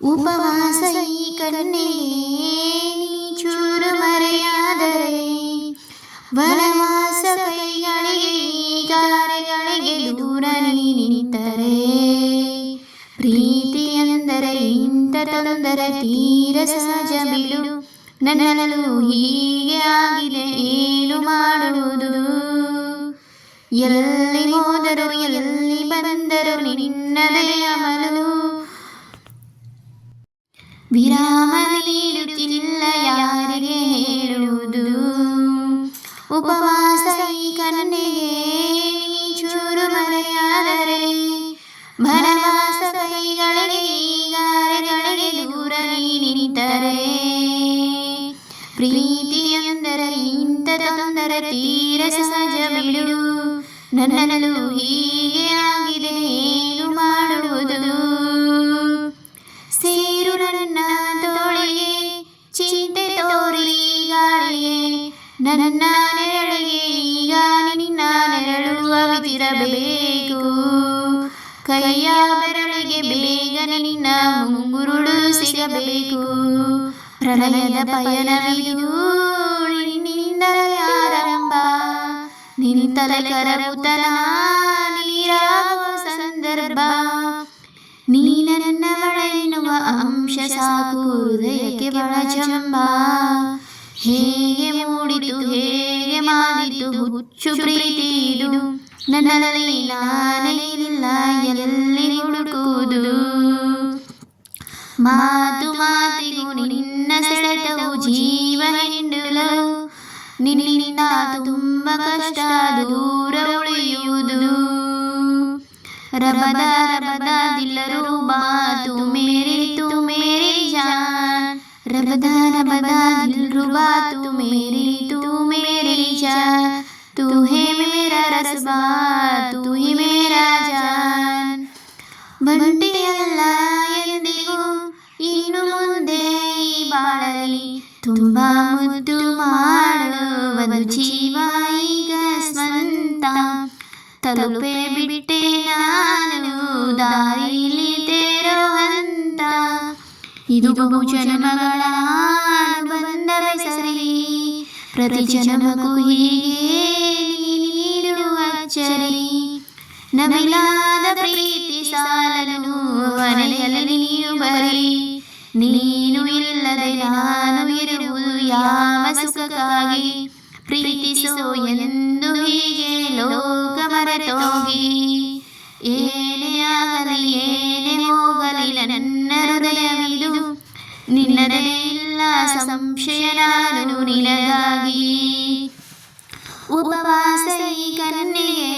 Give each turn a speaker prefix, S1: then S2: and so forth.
S1: ಉಪವಾಸ ಈ ಕನ್ನೆಗೆ ನೀ ಚೂರು ಮರೆಯಾದರೆ ವನವಾಸ ಕೈಗಳಿಗೆ ಕಾರ್ಯಗಳಿಗೆ ದೂರ ನೀ ನಿಂತರೆ ಪ್ರೀತಿ ಎಂದರೆ ಇಂಥ ತೊಂದರೆ ತೀರ ಸಹಜ ಬಿಡು ನನ್ನಲು ಹೀಗೆ ಆಗಿದೆ ಏನು ಮಾಡುವುದು ಎಲ್ಲಿ ಹೋದರು ಎಲ್ಲಿ ಬಂದರು ನಿನ್ನದೇ ಅಮಲು ವಿರಾಮ ನೀಡುತ್ತಿಲ್ಲ ಯಾರಿಗೆ ಹೇಳುವುದು ಉಪವಾಸ ಈ ಕನ್ನೆಗೆ ನೀ ಚೂರು ಮರೆಯಾದರೆ ಭರವಾಸ ಕೈಗಳಿಗೆ ಈಗಾರೆಗಳಿಗೆ ದೂರ ನೀ ನಿಂತರೆ ಪ್ರೀತಿ ಎಂದರೆ ಇಂಥ ತೊಂದರೆ ತೀರ ಸಹಜ ಬಿಡು ನನ್ನಲು ನನ್ನ ನೆರಳಿಗೆ ಈಗ ನಿನ್ನ ನೆರಳು ಅವಿತಿರಬೇಕು ಕೈಯ ಬೆರಳಿಗೆ ಬೇಗನೆ ನಿನ್ನ ಮುಂಗುರುಳು ಸಿಗಬೇಕು. ಪ್ರಣಯದ ಪಯಣವಿದು ನಿನ್ನಿಂದಲೇ ಆರಂಭ. ನಿಂತಲೆ ನೀರಾಗುವ ಸಂದರ್ಭ. ನೀನ ನನ್ನವಳ ಎನ್ನುವ ಅಂಶ ಸಾಕು, ಹೃದಯಕ್ಕೆ ಬಳ ಚಂಬ. ಹೇಗೆ ಮೂಡಿತು, ಹೇಗೆ ಮಾಡಿತು, ಹುಚ್ಚು ಪ್ರೀತಿ ಇದು. ನನ್ನಲ್ಲಿ ನಾನೇ ಇಲ್ಲ, ಎಲ್ಲಿ ಹುಡುಕುವುದು? ಮಾತು ಮಾತಿಗೂ ನಿನ್ನ ಸೆಳೆತವು ಜೀವ ಹಿಂಡುಲು. ನಿನ್ನಿಂದ ತುಂಬ ಕಷ್ಟ, ದೂರ ಉಳಿಯುವುದು. ರಬದ ರಬದ, ದಿಲ್ಲರು ಬಾತು ಮೇರಿ तू है मेरा रसबा तू ही मेरा ಜಾನ್ ಬಂಟಿಯಲ್ಲ ಎಂದಿಗೂ ಇನ್ನು ಮುಂದೆ ಈ ಬಾಳಲಿ ತುಂಬಾ ಮುದ್ದು ಮಾಡುವುದು ಜೀವ ಈಗ ಸ್ವಂತ ತಲುಪೆ ಬಿಟ್ಟೆ ನಾನು ದಾರಿಲಿ ತೇರೋ ಹಂತ ಇದು ಬಹು ಜನ್ಮಗಳ ಬಂದವೆ ಸರಿ ಪ್ರತಿ ಜನ್ಮಕ್ಕೂ ಹೀಗೆ ನಮಿಲಾದ ಪ್ರೀತಿ ಸಾಲನು ಮನೆಯಲ್ಲಿ ನೀನು ಬರಿ ನೀನು ಇಲ್ಲದೆ ನಾನು ಇರುವುದು ಯಾವ ಸುಖಕ್ಕಾಗಿ ಪ್ರೀತಿಸೋ ಎಂದು ಹೀಗೆ ಲೋಕ ಮರೆತೋಗಿ ಏನೇ ಆಗಲಿ ಏನೇ ಹೋಗಲಿ ನನ್ನ ಹೃದಯವಿದು ನಿನ್ನದೇ ಇಲ್ಲ ಸಂಶಯ ನಾನು ನಿನಗಾಗಿ ಉಪವಾಸ ಈ ಕನ್ನೆಗೆ